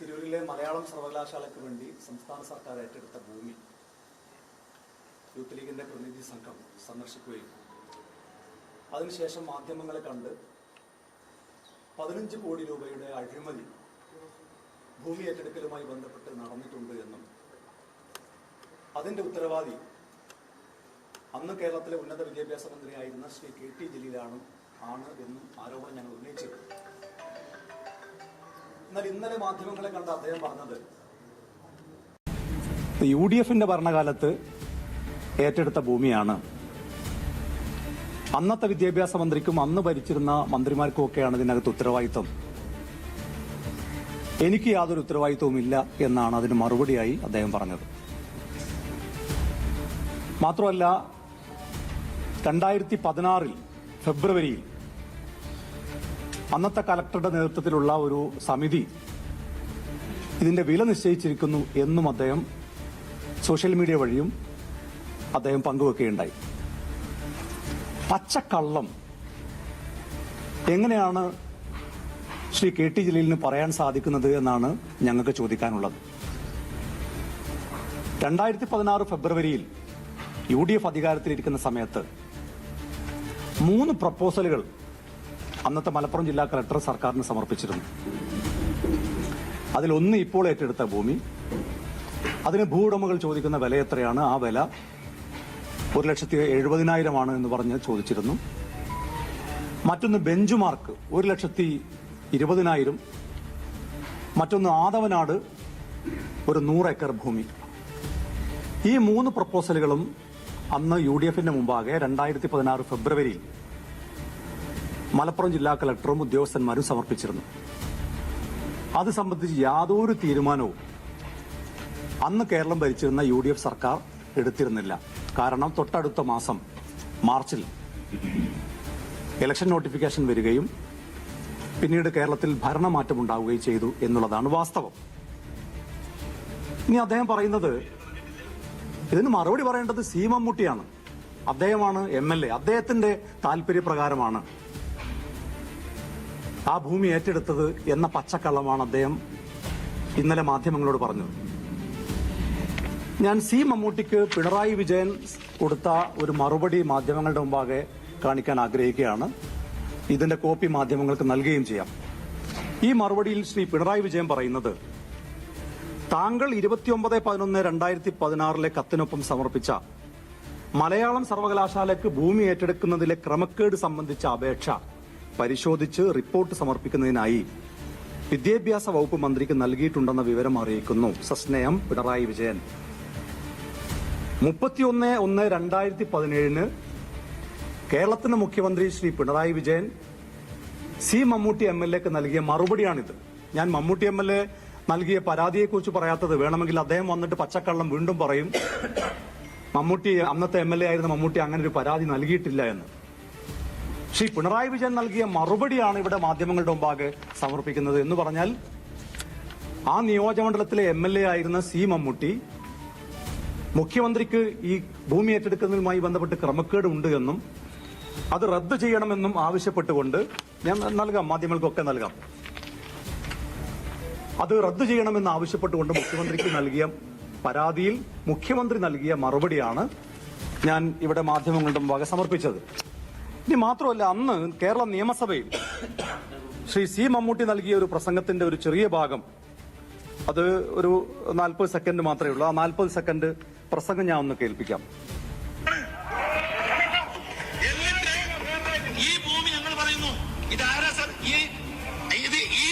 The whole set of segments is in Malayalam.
തിരൂരിലെ മലയാളം സർവകലാശാലയ്ക്ക് വേണ്ടി സംസ്ഥാന സർക്കാർ ഏറ്റെടുത്ത ഭൂമി. യൂത്ത് ലീഗിന്റെ പ്രതിനിധി സംഘം സന്ദർശിക്കുകയും. അതിനുശേഷം മാധ്യമങ്ങളെ കണ്ട് പതിനഞ്ച് കോടി രൂപയുടെ അഴിമതി ഭൂമി ഏറ്റെടുക്കലുമായി ബന്ധപ്പെട്ട് നടന്നിട്ടുണ്ട് എന്നും. അതിന്റെ ഉത്തരവാദി അന്ന് കേരളത്തിലെ ഉന്നത വിദ്യാഭ്യാസ മന്ത്രിയായിരുന്ന ശ്രീ കെ ടി ജലീലാണ് ആണ് എന്നും ആരോപണം ഞങ്ങൾ ഉന്നയിച്ചിരുന്നു. എന്നാൽ ഇന്നലെ മാധ്യമങ്ങളെ കണ്ട അദ്ദേഹം പറഞ്ഞത്. യു ഡി എഫിന്റെ ഭരണകാലത്ത് ഏറ്റെടുത്ത ഭൂമിയാണ്. അന്നത്തെ വിദ്യാഭ്യാസ മന്ത്രിക്കും അന്ന് ഭരിച്ചിരുന്ന മന്ത്രിമാർക്കും ഒക്കെയാണ് ഇതിനകത്ത് ഉത്തരവാദിത്വം. എനിക്ക് യാതൊരു ഉത്തരവാദിത്വവും ഇല്ല എന്നാണ് അതിന് മറുപടിയായി അദ്ദേഹം പറഞ്ഞത്. മാത്രമല്ല രണ്ടായിരത്തി പതിനാറിൽ ഫെബ്രുവരിയിൽ അന്നത്തെ കലക്ടറുടെ നേതൃത്വത്തിലുള്ള ഒരു സമിതി ഇതിന്റെ വില നിശ്ചയിച്ചിരിക്കുന്നു എന്നും അദ്ദേഹം സോഷ്യൽ മീഡിയ വഴിയും അദ്ദേഹം പങ്കുവെക്കുകയുണ്ടായി. പച്ചക്കള്ളം എങ്ങനെയാണ് ശ്രീ കെ ടി ജലീലിന് പറയാൻ സാധിക്കുന്നത് എന്നാണ് ഞങ്ങൾക്ക് ചോദിക്കാനുള്ളത്. രണ്ടായിരത്തി പതിനാറ് ഫെബ്രുവരിയിൽ യു ഡി എഫ് അധികാരത്തിലിരിക്കുന്ന സമയത്ത് മൂന്ന് പ്രപ്പോസലുകൾ അന്നത്തെ മലപ്പുറം ജില്ലാ കളക്ടർ സർക്കാരിന് സമർപ്പിച്ചിരുന്നു. അതിലൊന്ന് ഇപ്പോൾ ഏറ്റെടുത്ത ഭൂമി. അതിന് ഭൂവുടമകൾ ചോദിക്കുന്ന വില എത്രയാണ്? ആ വില ഒരു ലക്ഷത്തി എഴുപതിനായിരമാണ് എന്ന് പറഞ്ഞ് ചോദിച്ചിരുന്നു. മറ്റൊന്ന് ബെഞ്ച് മാർക്ക് ഒരു ലക്ഷത്തി ഇരുപതിനായിരം. മറ്റൊന്ന് ആദവനാട് ഒരു നൂറ് ഏക്കർ ഭൂമി. ഈ മൂന്ന് പ്രപ്പോസലുകളും അന്ന് യു ഡി എഫിന്റെ മുമ്പാകെ രണ്ടായിരത്തി പതിനാറ് ഫെബ്രുവരിയിൽ മലപ്പുറം ജില്ലാ കളക്ടറും ഉദ്യോഗസ്ഥന്മാരും സമർപ്പിച്ചിരുന്നു. അത് സംബന്ധിച്ച് യാതൊരു തീരുമാനവും അന്ന് കേരളം ഭരിച്ചിരുന്ന യു ഡി എഫ് സർക്കാർ എടുത്തിരുന്നില്ല. കാരണം തൊട്ടടുത്ത മാസം മാർച്ചിൽ ഇലക്ഷൻ നോട്ടിഫിക്കേഷൻ വരികയും പിന്നീട് കേരളത്തിൽ ഭരണമാറ്റം ഉണ്ടാവുകയും ചെയ്തു എന്നുള്ളതാണ് വാസ്തവം. ഇനി അദ്ദേഹം പറയുന്നത് ഇതിന് മറുപടി പറയേണ്ടത് സി മമ്മൂട്ടിയാണ്. അദ്ദേഹമാണ് എം എൽ എ. അദ്ദേഹത്തിന്റെ താല്പര്യപ്രകാരമാണ്. ആ ഭൂമി ഏറ്റെടുത്തത് എന്ന പച്ചക്കള്ളമാണ് അദ്ദേഹം ഇന്നലെ മാധ്യമങ്ങളോട് പറഞ്ഞത്. ഞാൻ സി മമ്മൂട്ടിക്ക് പിണറായി വിജയൻ കൊടുത്ത ഒരു മറുപടി മാധ്യമങ്ങളുടെ മുമ്പാകെ കാണിക്കാൻ ആഗ്രഹിക്കുകയാണ്. ഇതിന്റെ കോപ്പി മാധ്യമങ്ങൾക്ക് നൽകുകയും ചെയ്യാം. ഈ മറുപടിയിൽ ശ്രീ പിണറായി വിജയൻ പറയുന്നത് താങ്കൾ ഇരുപത്തിയൊമ്പത് പതിനൊന്ന് രണ്ടായിരത്തി പതിനാറിലെ കത്തിനൊപ്പം സമർപ്പിച്ച മലയാളം സർവകലാശാലയ്ക്ക് ഭൂമി ഏറ്റെടുക്കുന്നതിലെ ക്രമക്കേട് സംബന്ധിച്ച അപേക്ഷ പരിശോധിച്ച് റിപ്പോർട്ട് സമർപ്പിക്കുന്നതിനായി വിദ്യാഭ്യാസ വകുപ്പ് മന്ത്രിക്ക് നൽകിയിട്ടുണ്ടെന്ന വിവരം അറിയിക്കുന്നു. സസ്നേഹം പിണറായി വിജയൻ. മുപ്പത്തിയൊന്ന് ഒന്ന് രണ്ടായിരത്തി പതിനേഴിന് കേരളത്തിന്റെ മുഖ്യമന്ത്രി Shri Pinarayi Vijayan C Mammootty M L എക്ക് നൽകിയ മറുപടിയാണിത്. ഞാൻ മമ്മൂട്ടി എം എൽ എ നൽകിയ പരാതിയെക്കുറിച്ച് പറയാത്തത് വേണമെങ്കിൽ അദ്ദേഹം വന്നിട്ട് പച്ചക്കള്ളം വീണ്ടും പറയും. മമ്മൂട്ടി അന്നത്തെ എം എൽ എ ആയിരുന്ന മമ്മൂട്ടി അങ്ങനെ ഒരു പരാതി നൽകിയിട്ടില്ല എന്ന്. ശ്രീ പിണറായി വിജയൻ നൽകിയ മറുപടിയാണ് ഇവിടെ മാധ്യമങ്ങളുടെ മുമ്പാകെ സമർപ്പിക്കുന്നത് എന്ന് പറഞ്ഞാൽ ആ നിയോജകമണ്ഡലത്തിലെ എം എൽ എ ആയിരുന്ന സി മമ്മൂട്ടി മുഖ്യമന്ത്രിക്ക് ഈ ഭൂമി ഏറ്റെടുക്കുന്നതുമായി ബന്ധപ്പെട്ട് ക്രമക്കേട് ഉണ്ട് എന്നും അത് റദ്ദു ചെയ്യണമെന്നും ആവശ്യപ്പെട്ടുകൊണ്ട് ഞാൻ നൽകാം മാധ്യമങ്ങൾക്കൊക്കെ നൽകാം. അത് റദ്ദു ചെയ്യണമെന്ന് ആവശ്യപ്പെട്ടുകൊണ്ട് മുഖ്യമന്ത്രിക്ക് നൽകിയ പരാതിയിൽ മുഖ്യമന്ത്രി നൽകിയ മറുപടിയാണ് ഞാൻ ഇവിടെ മാധ്യമങ്ങളുടെ മുമ്പാകെ സമർപ്പിച്ചത്. ഇനി മാത്രമല്ല അന്ന് കേരള നിയമസഭയിൽ ശ്രീ സി മമ്മൂട്ടി നൽകിയ ഒരു പ്രസംഗത്തിന്റെ ഒരു ചെറിയ ഭാഗം അത് ഒരു നാൽപ്പത് സെക്കൻഡ് മാത്രമേ ഉള്ളൂ. ആ നാൽപ്പത് സെക്കൻഡ് പ്രസംഗം ഞാൻ ഒന്ന് കേൾപ്പിക്കാം. ഈ ഭൂമി ഞങ്ങൾ പറയുന്നു? സർ? ഈ ഈ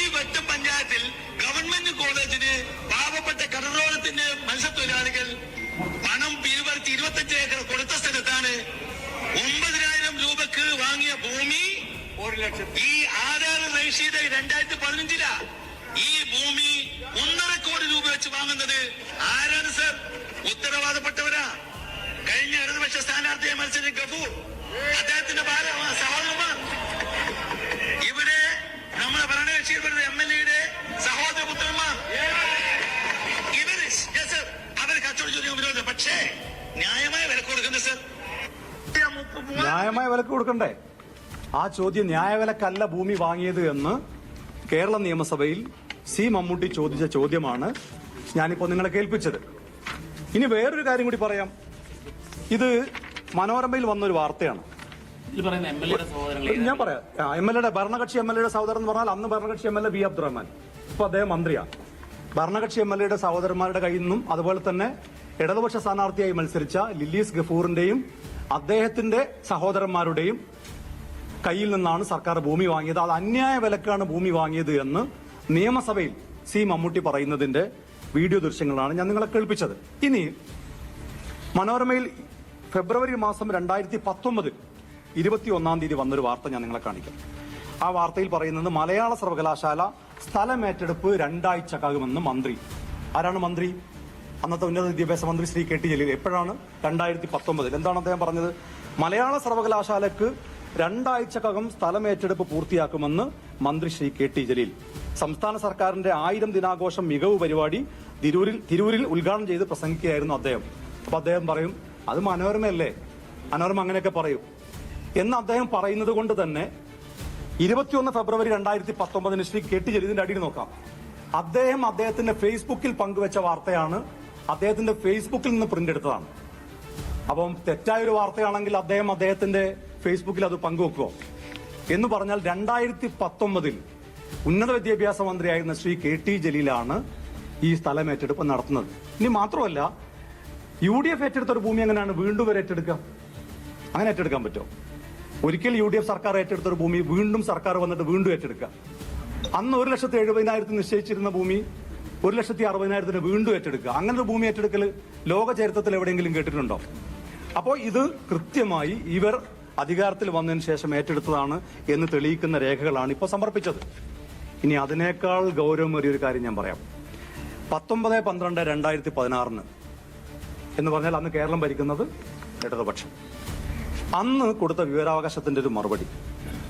പഞ്ചായത്തിൽ ഗവൺമെന്റ് കോളേജിന് പാവപ്പെട്ട മത്സ്യത്തൊഴിലാളികൾ പണം പിരിവർത്തി ഇരുപത്തഞ്ച് ഏക്കർ കൊടുത്ത സ്ഥലത്താണ് ഒമ്പതിനായിരം രൂപക്ക് വാങ്ങിയ ഭൂമി ഒരു ലക്ഷം. ഈ ആധാർ രജിസ്റ്റർ ചെയ്ത രണ്ടായിരത്തി പതിനഞ്ചിലാ ഈ ഭൂമി ഒന്നര കോടി രൂപ വെച്ച് വാങ്ങുന്നത് ആരാണ് സർ? ഉത്തരവാദപ്പെട്ടവരാ? കഴിഞ്ഞ ഇടതുപക്ഷ സ്ഥാനാർത്ഥിയെ മത്സരിച്ച ഗഫൂർ. അദ്ദേഹത്തിന്റെ ബാല സഹോദരന്മാർ. ഇവിടെ നമ്മുടെ ഭരണകക്ഷിയിൽ വരുന്ന എം എൽ എയുടെ സഹോദര പുത്രന്മാർ ഇവർ അവർ കച്ചവടം ചോദ്യം വിരോധം പക്ഷേ ന്യായമായ വില കൊടുക്കുന്നത് സർ ന്യായമായ വിലക്ക് കൊടുക്കണ്ടേ? ആ ചോദ്യം ന്യായവിലക്കല്ല ഭൂമി വാങ്ങിയത് എന്ന് കേരള നിയമസഭയിൽ സി മമ്മൂട്ടി ചോദിച്ച ചോദ്യമാണ് ഞാനിപ്പോൾ നിങ്ങളെ കേൾപ്പിച്ചത്. ഇനി വേറൊരു കാര്യം കൂടി പറയാം. ഇത് മനോരമയിൽ വന്നൊരു വാർത്തയാണ്. ഞാൻ പറയാം. എം എൽ എയുടെ ഭരണകക്ഷി എം എൽ എയുടെ സഹോദരൻ എന്ന് പറഞ്ഞാൽ അന്ന് ഭരണകക്ഷി M L A B Abdurahman ഇപ്പൊ അദ്ദേഹം മന്ത്രിയാണ് ഭരണകക്ഷി എം എൽ എയുടെ സഹോദരന്മാരുടെ കയ്യിൽ നിന്നും അതുപോലെ തന്നെ ഇടതുപക്ഷ സ്ഥാനാർത്ഥിയായി മത്സരിച്ച ലില്ലീസ് ഗഫൂറിന്റെയും അദ്ദേഹത്തിന്റെ സഹോദരന്മാരുടെയും കയ്യിൽ നിന്നാണ് സർക്കാർ ഭൂമി വാങ്ങിയത്. അത് അന്യായ വിലക്കാണ് ഭൂമി വാങ്ങിയത് എന്ന് നിയമസഭയിൽ സി മമ്മൂട്ടി പറയുന്നതിന്റെ വീഡിയോ ദൃശ്യങ്ങളാണ് ഞാൻ നിങ്ങളെ കേൾപ്പിച്ചത്. ഇനി മനോരമയിൽ ഫെബ്രുവരി മാസം രണ്ടായിരത്തി പത്തൊമ്പത് ഇരുപത്തി ഒന്നാം തീയതി വന്നൊരു വാർത്ത ഞാൻ നിങ്ങളെ കാണിക്കാം. ആ വാർത്തയിൽ പറയുന്നത് മലയാള സർവകലാശാല സ്ഥലമേറ്റെടുപ്പ് രണ്ടാഴ്ചക്കാകുമെന്ന് മന്ത്രി. ആരാണ് മന്ത്രി? അന്നത്തെ ഉന്നത വിദ്യാഭ്യാസ മന്ത്രി ശ്രീ കെ ടി ജലീൽ എപ്പോഴാണ്? രണ്ടായിരത്തി പത്തൊമ്പതിൽ എന്താണ് അദ്ദേഹം പറഞ്ഞത്? മലയാള സർവകലാശാലയ്ക്ക് രണ്ടാഴ്ചക്കകം സ്ഥലമേറ്റെടുപ്പ് പൂർത്തിയാക്കുമെന്ന് മന്ത്രി ശ്രീ കെ ടി ജലീൽ. സംസ്ഥാന സർക്കാരിന്റെ ആയിരം ദിനാഘോഷം മികവ് പരിപാടി തിരൂരിൽ തിരൂരിൽ ഉദ്ഘാടനം ചെയ്ത് പ്രസംഗിക്കുകയായിരുന്നു അദ്ദേഹം. അപ്പൊ അദ്ദേഹം പറയും അത് മനോരമയല്ലേ? മനോരമ അങ്ങനെയൊക്കെ പറയും. എന്ന് അദ്ദേഹം പറയുന്നത് കൊണ്ട് തന്നെ ഇരുപത്തിയൊന്ന് ഫെബ്രുവരി രണ്ടായിരത്തി പത്തൊമ്പതിന് ശ്രീ കെ ടി ജലീലിന്റെ അടിയിൽ നോക്കാം. അദ്ദേഹം അദ്ദേഹത്തിന്റെ ഫേസ്ബുക്കിൽ പങ്കുവച്ച വാർത്തയാണ് അദ്ദേഹത്തിന്റെ ഫേസ്ബുക്കിൽ നിന്ന് പ്രിന്റ് എടുത്തതാണ്. അപ്പം തെറ്റായ ഒരു വാർത്തയാണെങ്കിൽ അദ്ദേഹം അദ്ദേഹത്തിന്റെ ഫേസ്ബുക്കിൽ അത് പങ്കുവെക്കുമോ എന്ന് പറഞ്ഞാൽ രണ്ടായിരത്തി പത്തൊമ്പതിൽ ഉന്നത വിദ്യാഭ്യാസ മന്ത്രിയായിരുന്ന ശ്രീ കെ ടി ജലീലാണ് ഈ സ്ഥലം ഏറ്റെടുപ്പ് നടത്തുന്നത്. ഇനി മാത്രമല്ല യു ഡി എഫ് ഏറ്റെടുത്ത ഒരു ഭൂമി എങ്ങനെയാണ് വീണ്ടും വരെ ഏറ്റെടുക്കുക? അങ്ങനെ ഏറ്റെടുക്കാൻ പറ്റുമോ? ഒരിക്കൽ യു ഡി എഫ് സർക്കാർ ഏറ്റെടുത്ത ഒരു ഭൂമി വീണ്ടും സർക്കാർ വന്നിട്ട് വീണ്ടും ഏറ്റെടുക്കുക. അന്ന് ഒരു ലക്ഷത്തി എഴുപതിനായിരത്തി നിശ്ചയിച്ചിരുന്ന ഭൂമി ഒരു ലക്ഷത്തി അറുപതിനായിരത്തിന് വീണ്ടും ഏറ്റെടുക്കുക. അങ്ങനെ ഭൂമി ഏറ്റെടുക്കൽ ലോക ചരിത്രത്തിൽ എവിടെയെങ്കിലും കേട്ടിട്ടുണ്ടോ? അപ്പോൾ ഇത് കൃത്യമായി ഇവർ അധികാരത്തിൽ വന്നതിന് ശേഷം ഏറ്റെടുത്തതാണ് എന്ന് തെളിയിക്കുന്ന രേഖകളാണ് ഇപ്പോൾ സമർപ്പിച്ചത്. ഇനി അതിനേക്കാൾ ഗൗരവമേറിയ ഒരു കാര്യം ഞാൻ പറയാം. പത്തൊമ്പത് പന്ത്രണ്ട് രണ്ടായിരത്തി പതിനാറിന് എന്ന് പറഞ്ഞാൽ അന്ന് കേരളം ഭരിക്കുന്നത് ഇടതുപക്ഷം. അന്ന് കൊടുത്ത വിവരാവകാശത്തിന്റെ ഒരു മറുപടി.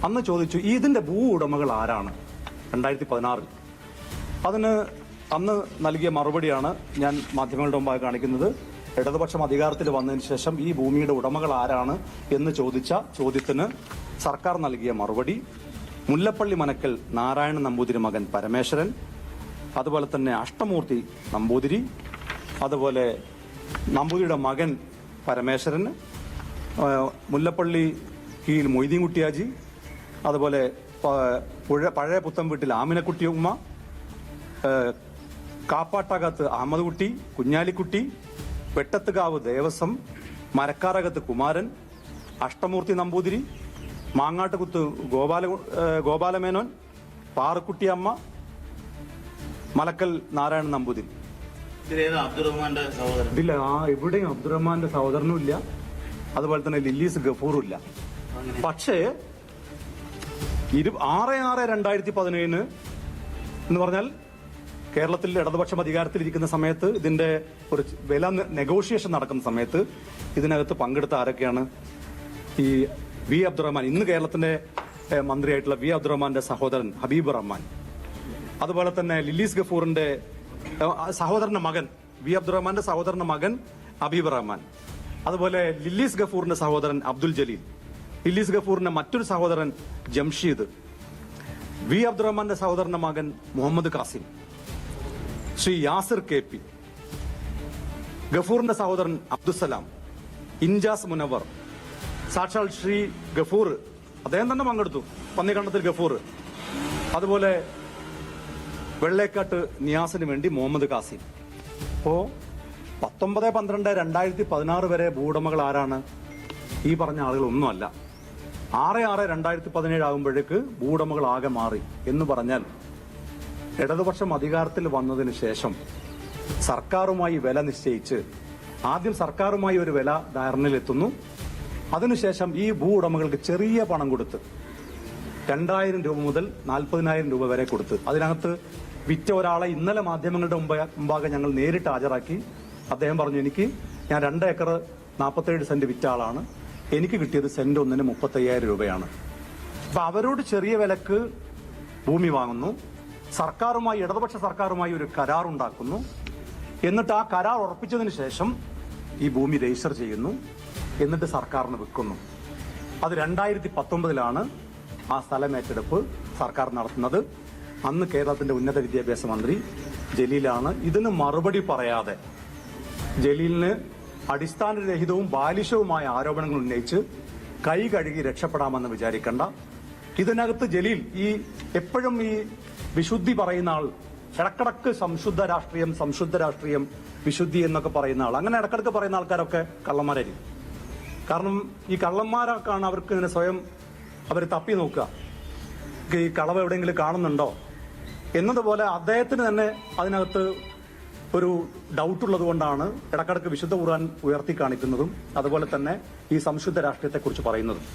അന്ന് ചോദിച്ചു ഇതിന്റെ ഭൂ ഉടമകൾ ആരാണ്? രണ്ടായിരത്തി പതിനാറിൽ. അതിന് അന്ന് നൽകിയ മറുപടിയാണ് ഞാൻ മാധ്യമങ്ങളുടെ മുമ്പായി കാണിക്കുന്നത്. ഇടതുപക്ഷം അധികാരത്തിൽ വന്നതിന് ശേഷം ഈ ഭൂമിയുടെ ഉടമകൾ ആരാണ് എന്ന് ചോദിച്ച ചോദ്യത്തിന് സർക്കാർ നൽകിയ മറുപടി മുല്ലപ്പള്ളി മനക്കൽ നാരായണ നമ്പൂതിരി മകൻ പരമേശ്വരൻ അതുപോലെ തന്നെ അഷ്ടമൂർത്തി നമ്പൂതിരി അതുപോലെ നമ്പൂതിരിയുടെ മകൻ പരമേശ്വരൻ മുല്ലപ്പള്ളി കീഴിൽ മൊയ്തീൻ കുട്ടിയാജി അതുപോലെ പഴയ പുത്തൻ വീട്ടിൽ ആമിനക്കുട്ടി ഉമ്മ കാപ്പാട്ടകത്ത് അഹമ്മദ് കുട്ടി കുഞ്ഞാലിക്കുട്ടി വെട്ടത്തുകാവ് ദേവസ്വം മരക്കാറകത്ത് കുമാരൻ അഷ്ടമൂർത്തി നമ്പൂതിരി മാങ്ങാട്ടുകുത്ത് ഗോപാല ഗോപാലമേനോൻ പാറക്കുട്ടിയമ്മ മലക്കൽ നാരായണൻ നമ്പൂതിരി. ഇല്ല ആ എവിടെയും അബ്ദുറഹ്മാന്റെ സഹോദരനും ഇല്ല. അതുപോലെ തന്നെ ലില്ലീസ് ഗഫൂറും ഇല്ല. പക്ഷേ ഇരു ആറ് ആറ് രണ്ടായിരത്തി പതിനേഴിന് എന്ന് പറഞ്ഞാൽ കേരളത്തിൽ ഇടതുപക്ഷം അധികാരത്തിലിരിക്കുന്ന സമയത്ത് ഇതിന്റെ ഒരു വില നെഗോഷിയേഷൻ നടക്കുന്ന സമയത്ത് ഇതിനകത്ത് പങ്കെടുത്ത ആരൊക്കെയാണ്? ഈ വി അബ്ദുറഹ്മാൻ. ഇന്ന് കേരളത്തിന്റെ മന്ത്രിയായിട്ടുള്ള വി അബ്ദുറഹ്മാന്റെ സഹോദരൻ ഹബീബ് റഹ്മാൻ. അതുപോലെ തന്നെ ലില്ലീസ് ഗഫൂറിന്റെ സഹോദരന്റെ മകൻ വി അബ്ദുറഹ്മാന്റെ സഹോദരന്റെ മകൻ ഹബീബ് റഹ്മാൻ. അതുപോലെ ലില്ലീസ് ഗഫൂറിന്റെ സഹോദരൻ അബ്ദുൽ ജലീൽ. ലില്ലീസ് ഗഫൂറിന്റെ മറ്റൊരു സഹോദരൻ ജംഷീദ്. വി അബ്ദുറഹ്മാന്റെ സഹോദരന്റെ മകൻ മുഹമ്മദ് കാസിം ശ്രീ യാസിർ കെ പി ഗഫൂറിന്റെ സഹോദരൻ അബ്ദുസലാം ഇൻജാസ് മുനവർ സാക്ഷാൽ ശ്രീ ഗഫൂർ അദ്ദേഹം തന്നെ പങ്കെടുത്തു പന്നിക്കണ്ടത്തിൽ ഗഫൂർ. അതുപോലെ വെള്ളേക്കാട്ട് നിയാസിന് വേണ്ടി മുഹമ്മദ് കാസിം അപ്പോ പത്തൊമ്പത് പന്ത്രണ്ട് രണ്ടായിരത്തി പതിനാറ് വരെ ഭൂവുടമകൾ ആരാണ്? ഈ പറഞ്ഞ ആളുകൾ ഒന്നുമല്ല ആറ് ആറ് രണ്ടായിരത്തി പതിനേഴ് ആകുമ്പോഴേക്ക് ഭൂവുടമകൾ ആകെ മാറി എന്ന് പറഞ്ഞാൽ ഇടതുപക്ഷം അധികാരത്തിൽ വന്നതിന് ശേഷം സർക്കാരുമായി വില നിശ്ചയിച്ച് ആദ്യം സർക്കാരുമായി ഒരു വില ധാരണയിലെത്തുന്നു. അതിനുശേഷം ഈ ഭൂ ഉടമകൾക്ക് ചെറിയ പണം കൊടുത്ത് രണ്ടായിരം രൂപ മുതൽ നാൽപ്പതിനായിരം രൂപ വരെ കൊടുത്ത് അതിനകത്ത് വിറ്റ ഒരാളെ ഇന്നലെ മാധ്യമങ്ങളുടെ മുമ്പ- മുമ്പാകെ ഞങ്ങൾ നേരിട്ട് ഹാജരാക്കി. അദ്ദേഹം പറഞ്ഞു എനിക്ക് ഞാൻ രണ്ട് ഏക്കർ നാൽപ്പത്തേഴ് സെന്റ് വിറ്റ ആളാണ്. എനിക്ക് കിട്ടിയത് സെന്റ് ഒന്നിന് മുപ്പത്തയ്യായിരം രൂപയാണ്. അപ്പൊ അവരോട് ചെറിയ വിലക്ക് ഭൂമി വാങ്ങുന്നു. സർക്കാരുമായി ഇടതുപക്ഷ സർക്കാരുമായി ഒരു കരാർ ഉണ്ടാക്കുന്നു എന്നിട്ട് ആ കരാർ ഉറപ്പിച്ചതിന് ശേഷം ഈ ഭൂമി രജിസ്റ്റർ ചെയ്യുന്നു. എന്നിട്ട് സർക്കാരിന് വിൽക്കുന്നു. അത് രണ്ടായിരത്തി പത്തൊമ്പതിലാണ് ആ സ്ഥലം ഏറ്റെടുപ്പ് സർക്കാർ നടത്തുന്നത്. അന്ന് കേരളത്തിന്റെ ഉന്നത വിദ്യാഭ്യാസ മന്ത്രി ജലീലാണ് ഇതിന് മറുപടി പറയാതെ ജലീലിന് അടിസ്ഥാനരഹിതവും ബാലിശവുമായ ആരോപണങ്ങൾ ഉന്നയിച്ച് കൈ കഴുകി രക്ഷപ്പെടാമെന്ന് വിചാരിക്കണ്ട. ഇതിനകത്ത് ജലീൽ ഈ എപ്പോഴും ഈ വിശുദ്ധി പറയുന്ന ആൾ ഇടക്കിടക്ക് സംശുദ്ധ രാഷ്ട്രീയം സംശുദ്ധ രാഷ്ട്രീയം വിശുദ്ധി എന്നൊക്കെ പറയുന്ന ആൾ. അങ്ങനെ ഇടക്കിടക്ക് പറയുന്ന ആൾക്കാരൊക്കെ കള്ളന്മാരായിരിക്കും. കാരണം ഈ കള്ളന്മാരൊക്കെയാണ് അവർക്ക് ഇങ്ങനെ സ്വയം അവർ തപ്പി നോക്കുക. ഈ കളവ് എവിടെയെങ്കിലും കാണുന്നുണ്ടോ? എന്നതുപോലെ അദ്ദേഹത്തിന് തന്നെ അതിനകത്ത് ഒരു ഡൗട്ട് ഉള്ളത് കൊണ്ടാണ് ഇടക്കിടക്ക് വിശുദ്ധ ഖുർആൻ ഉയർത്തി കാണിക്കുന്നതും അതുപോലെ തന്നെ ഈ സംശുദ്ധ രാഷ്ട്രീയത്തെക്കുറിച്ച് പറയുന്നതും.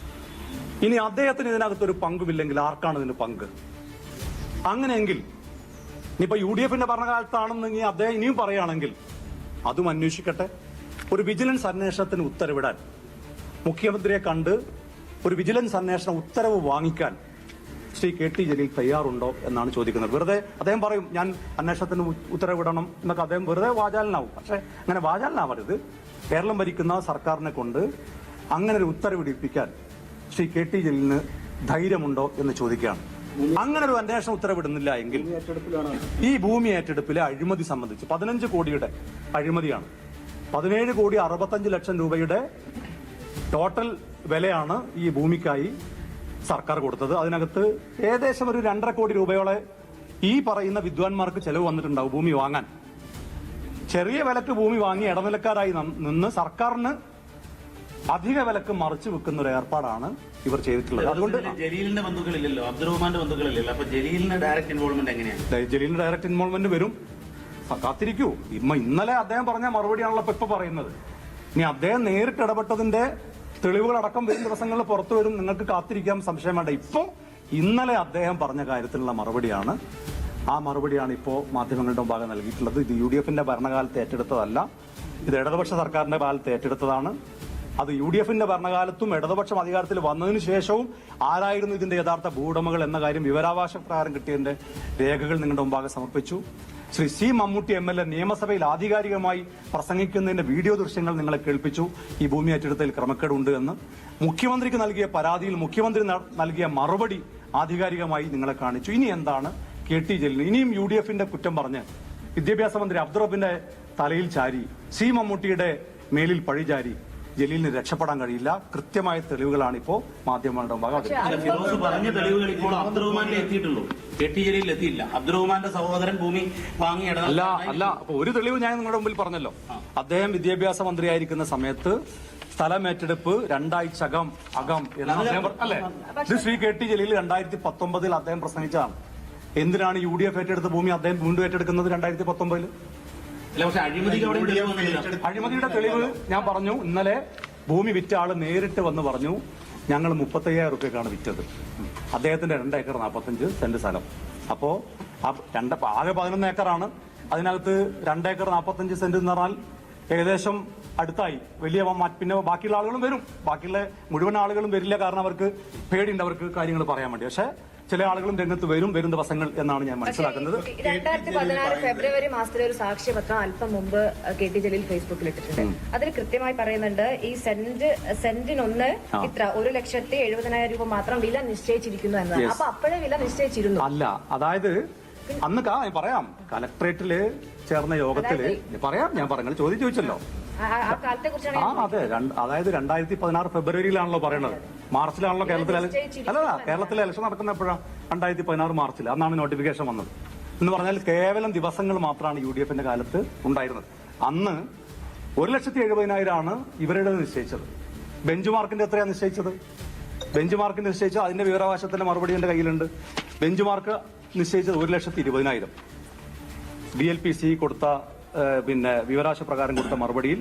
ഇനി അദ്ദേഹത്തിന് ഇതിനകത്ത് ഒരു പങ്കുമില്ലെങ്കിൽ ആർക്കാണ് ഇതിന് പങ്ക്? അങ്ങനെയെങ്കിൽ ഇനിയിപ്പോ യു ഡി എഫിന്റെ ഭരണകാലത്താണെന്നെങ്കിൽ അദ്ദേഹം ഇനിയും പറയുകയാണെങ്കിൽ അതും അന്വേഷിക്കട്ടെ. ഒരു വിജിലൻസ് അന്വേഷണത്തിന് ഉത്തരവിടാൻ മുഖ്യമന്ത്രിയെ കണ്ട് ഒരു വിജിലൻസ് അന്വേഷണ ഉത്തരവ് വാങ്ങിക്കാൻ ശ്രീ കെ ടി ജലീൽ തയ്യാറുണ്ടോ എന്നാണ് ചോദിക്കുന്നത്. വെറുതെ അദ്ദേഹം പറയും ഞാൻ അന്വേഷണത്തിന് ഉത്തരവിടണം എന്നൊക്കെ അദ്ദേഹം വെറുതെ വാചാലനാവും. പക്ഷെ അങ്ങനെ വാചാലനാവരുത്. കേരളം ഭരിക്കുന്ന സർക്കാരിനെ കൊണ്ട് അങ്ങനെ ഒരു ഉത്തരവിടിപ്പിക്കാൻ ശ്രീ കെ ടി ജലീലിന് ധൈര്യമുണ്ടോ എന്ന് ചോദിക്കുകയാണ്. അങ്ങനെ ഒരു അന്വേഷണ ഉത്തരവിടുന്നില്ല എങ്കിൽ ഈ ഭൂമി ഏറ്റെടുപ്പിലെ അഴിമതി സംബന്ധിച്ച് പതിനഞ്ച് കോടിയുടെ അഴിമതിയാണ്. പതിനേഴ് കോടി അറുപത്തഞ്ച് ലക്ഷം രൂപയുടെ ടോട്ടൽ വിലയാണ് ഈ ഭൂമിക്കായി സർക്കാർ കൊടുത്തത്. അതിനകത്ത് ഏകദേശം ഒരു രണ്ടര കോടി രൂപയോളെ ഈ പറയുന്ന വിദ്വാൻമാർക്ക് ചെലവ് വന്നിട്ടുണ്ടാവും ഭൂമി വാങ്ങാൻ. ചെറിയ വിലക്ക് ഭൂമി വാങ്ങി ഇടനിലക്കാരായി നിന്ന് സർക്കാരിന് അധിക വിലക്ക് മറിച്ചു വെക്കുന്ന ഒരു ഏർപ്പാടാണ് ഇവർ ചെയ്തിട്ടുള്ളത്. അതുകൊണ്ട് ജലീലിന്റെ ബന്ധുക്കളില്ലല്ലോ അബ്ദുറഹ്മാന്റെ ബന്ധുക്കളില്ലല്ലോ. അപ്പൊ ജലീലിന്റെ ഡയറക്റ്റ് ഇൻവോൾവ്മെന്റ് എങ്ങനെയാണ്? ജലീലിന്റെ ഡയറക്ട് ഇൻവോൾവ്മെന്റ് വരും. കാത്തിരിക്കൂ. ഇമ്മ ഇന്നലെ അദ്ദേഹം പറഞ്ഞ മറുപടിയാണല്ലോ ഇപ്പൊ പറയുന്നത്. ഇനി അദ്ദേഹം നേരിട്ട് ഇടപെട്ടതിന്റെ തെളിവുകൾ അടക്കം വരും ദിവസങ്ങളിൽ പുറത്തു വരും. നിങ്ങൾക്ക് കാത്തിരിക്കാം സംശയം വേണ്ട. ഇപ്പൊ ഇന്നലെ അദ്ദേഹം പറഞ്ഞ കാര്യത്തിലുള്ള മറുപടിയാണ്. ആ മറുപടിയാണ് ഇപ്പോ മാധ്യമങ്ങളുടെ ഭാഗം നൽകിയിട്ടുള്ളത്. ഇത് യു ഡി എഫിന്റെ ഭരണകാലത്ത് ഏറ്റെടുത്തതല്ല. ഇത് ഇടതുപക്ഷ സർക്കാരിന്റെ കാലത്ത് ഏറ്റെടുത്തതാണ്. അത് യു ഡി എഫിന്റെ ഭരണകാലത്തും ഇടതുപക്ഷം അധികാരത്തിൽ വന്നതിന് ശേഷവും ആരായിരുന്നു ഇതിന്റെ യഥാർത്ഥ ഭൂവുടമകൾ എന്ന കാര്യം വിവരാവകാശ പ്രകാരം കിട്ടിയതിന്റെ രേഖകൾ നിങ്ങളുടെ മുമ്പാകെ സമർപ്പിച്ചു. Shri C Mammootty M L A നിയമസഭയിൽ ആധികാരികമായി പ്രസംഗിക്കുന്നതിന്റെ വീഡിയോ ദൃശ്യങ്ങൾ നിങ്ങളെ കേൾപ്പിച്ചു. ഈ ഭൂമി ഏറ്റെടുത്തതിൽ ക്രമക്കേടുണ്ട് എന്ന്. മുഖ്യമന്ത്രിക്ക് നൽകിയ പരാതിയിൽ മുഖ്യമന്ത്രി നൽകിയ മറുപടി ആധികാരികമായി നിങ്ങളെ കാണിച്ചു. ഇനി എന്താണ്? K T Jaleel. ഇനിയും യു ഡി എഫിന്റെ കുറ്റം പറഞ്ഞ് വിദ്യാഭ്യാസ മന്ത്രി അബ്ദുറബിന്റെ തലയിൽ ചാരി സി മമ്മൂട്ടിയുടെ മേലിൽ പഴിചാരി ജലീലിന് രക്ഷപ്പെടാൻ കഴിയില്ല. കൃത്യമായ തെളിവുകളാണ് ഇപ്പോ മാധ്യമങ്ങളുടെ മുമ്പാകെ പറഞ്ഞ തെളിവുകൾ ഇപ്പോൾ അബ്ദുറഹ്മാനെ എത്തിയിട്ടുള്ളൂ. കെ ടി ജലീലിൽ എത്തിയില്ല. അബ്ദുറഹ്മാന്റെ സഹോദരൻ ഭൂമി വാങ്ങി അല്ല അല്ല അപ്പൊ ഒരു തെളിവ് ഞാൻ നിങ്ങളുടെ മുമ്പിൽ പറഞ്ഞല്ലോ. അദ്ദേഹം വിദ്യാഭ്യാസ മന്ത്രിയായിരിക്കുന്ന സമയത്ത് സ്ഥലം ഏറ്റെടുപ്പ് രണ്ടാഴ്ച അകം അകം എന്ന് അദ്ദേഹം അല്ലേ? ഇത് ശ്രീ കെ ടി ജലീൽ രണ്ടായിരത്തി പത്തൊമ്പതിൽ അദ്ദേഹം പ്രസംഗിച്ചതാണ്. എന്തിനാണ് യു ഡി എഫ് ഏറ്റെടുത്ത ഭൂമി അദ്ദേഹം വീണ്ടും ഏറ്റെടുക്കുന്നത് രണ്ടായിരത്തി പത്തൊമ്പതിൽ അല്ല പക്ഷെ അഴിമതിക്ക് അവിടെ തെളിവ് അഴിമതിയുടെ തെളിവ് ഞാൻ പറഞ്ഞു. ഇന്നലെ ഭൂമി വിറ്റ ആൾ നേരിട്ട് വന്ന് പറഞ്ഞു ഞങ്ങൾ മുപ്പത്തയ്യായിരം റുപ്യക്കാണ് വിറ്റത്. അദ്ദേഹത്തിന്റെ രണ്ട് ഏക്കർ നാൽപ്പത്തഞ്ച് സെന്റ് സ്ഥലം. അപ്പോ ആ രണ്ട് ആകെ പതിനൊന്ന് ഏക്കറാണ്. അതിനകത്ത് രണ്ട് ഏക്കർ നാൽപ്പത്തഞ്ച് സെന്റ് എന്ന് പറഞ്ഞാൽ ഏകദേശം അടുത്തായി. വലിയ പിന്നെ ബാക്കിയുള്ള ആളുകളും വരും. ബാക്കിയുള്ള മുഴുവൻ ആളുകളും വരില്ല കാരണം അവർക്ക് പേടിയുണ്ട് അവർക്ക് കാര്യങ്ങൾ പറയാൻ വേണ്ടി. പക്ഷെ ചില ആളുകളും രംഗത്ത് വരും വരും ദിവസങ്ങൾ എന്നാണ് ഞാൻ മനസ്സിലാക്കുന്നത്. രണ്ടായിരത്തി പതിനാറ് ഫെബ്രുവരി മാസത്തിലെ ഒരു സാക്ഷ്യപത്രം അല്പം മുമ്പ് കെ ടി ജലീൽ ഫേസ്ബുക്കിൽ ഇട്ടിട്ടുണ്ട് അതിൽ കൃത്യമായി പറയുന്നുണ്ട് ഈ സെന്റ് സെന്റിനൊന്ന് ഇത്ര ഒരു ലക്ഷത്തി എഴുപതിനായിരം രൂപ മാത്രം വില നിശ്ചയിച്ചിരിക്കുന്നു എന്നാണ്. അപ്പൊ അപ്പോഴേ വില നിശ്ചയിച്ചിരുന്നു. അല്ല അതായത് അന്ന് കാ പറയാം കലക്ട്രേറ്റിൽ ചേർന്ന യോഗത്തിൽ പറയാം ഞാൻ പറഞ്ഞു ചോദ്യം ചോദിച്ചല്ലോ. ആ- അതെ അതായത് രണ്ടായിരത്തി പതിനാറ് ഫെബ്രുവരിയിലാണല്ലോ പറയണത്. മാർച്ചിലാണല്ലോ കേരളത്തിൽ അല്ലല്ല കേരളത്തിലെ ഇലക്ഷൻ നടക്കുന്ന എപ്പോഴാണ് രണ്ടായിരത്തി പതിനാറ് മാർച്ചിൽ അന്നാണ് നോട്ടിഫിക്കേഷൻ വന്നത്. എന്ന് പറഞ്ഞാൽ കേവലം ദിവസങ്ങൾ മാത്രമാണ് യു ഡി എഫിന്റെ കാലത്ത് ഉണ്ടായിരുന്നത്. അന്ന് ഒരു ലക്ഷത്തി എഴുപതിനായിരമാണ് ഇവരുടെ നിശ്ചയിച്ചത്. ബെഞ്ച് മാർക്കിന്റെ എത്രയാണ് നിശ്ചയിച്ചത്? ബെഞ്ച് മാർക്കിന് നിശ്ചയിച്ചത് അതിന്റെ വിവരാവകാശത്തിന്റെ മറുപടി എന്റെ കയ്യിലുണ്ട്. ബെഞ്ച് മാർക്ക് നിശ്ചയിച്ചത് ഒരു ലക്ഷത്തി ഇരുപതിനായിരം. ബി എൽ പി സി കൊടുത്ത പിന്നെ വിവരാശ പ്രകാരം കൊടുത്ത മറുപടിയിൽ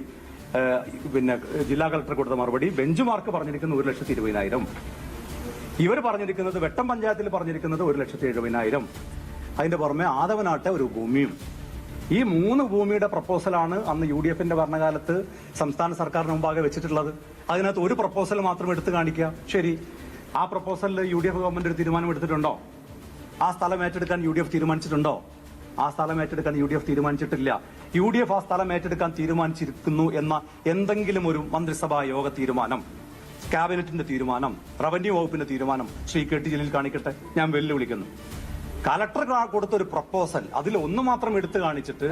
പിന്നെ ജില്ലാ കളക്ടർ കൊടുത്ത മറുപടി ബെഞ്ച് മാർക്ക് പറഞ്ഞിരിക്കുന്നത് ഒരു ലക്ഷത്തി ഇരുപതിനായിരം. ഇവർ പറഞ്ഞിരിക്കുന്നത് വെട്ടം പഞ്ചായത്തിൽ പറഞ്ഞിരിക്കുന്നത് ഒരു ലക്ഷത്തി എഴുപതിനായിരം. അതിന്റെ പുറമെ ആദവനാട്ടെ ഒരു ഭൂമിയും. ഈ മൂന്ന് ഭൂമിയുടെ പ്രപ്പോസലാണ് അന്ന് യു ഡി എഫിന്റെ ഭരണകാലത്ത് സംസ്ഥാന സർക്കാരിന് മുമ്പാകെ വെച്ചിട്ടുള്ളത്. അതിനകത്ത് ഒരു പ്രപ്പോസൽ മാത്രം എടുത്തു കാണിക്കുക. ശരി ആ പ്രപ്പോസലിൽ യു ഡി എഫ് ഗവൺമെന്റ് ഒരു തീരുമാനം എടുത്തിട്ടുണ്ടോ? ആ സ്ഥലം ഏറ്റെടുക്കാൻ യു ഡി എഫ് തീരുമാനിച്ചിട്ടുണ്ടോ? ആ സ്ഥലം ഏറ്റെടുക്കാൻ യു ഡി എഫ് തീരുമാനിച്ചിട്ടില്ല. യു ഡി എഫ് ആ സ്ഥലം ഏറ്റെടുക്കാൻ തീരുമാനിച്ചിരിക്കുന്നു എന്ന എന്തെങ്കിലും ഒരു മന്ത്രിസഭാ യോഗ തീരുമാനം ക്യാബിനറ്റിന്റെ തീരുമാനം റവന്യൂ വകുപ്പിന്റെ തീരുമാനം ശ്രീ കെ ടി ജലീൽ കാണിക്കട്ടെ. ഞാൻ വെല്ലുവിളിക്കുന്നു. കലക്ടർ കൊടുത്ത ഒരു പ്രപ്പോസൽ അതിൽ ഒന്ന് മാത്രം എടുത്തു കാണിച്ചിട്ട്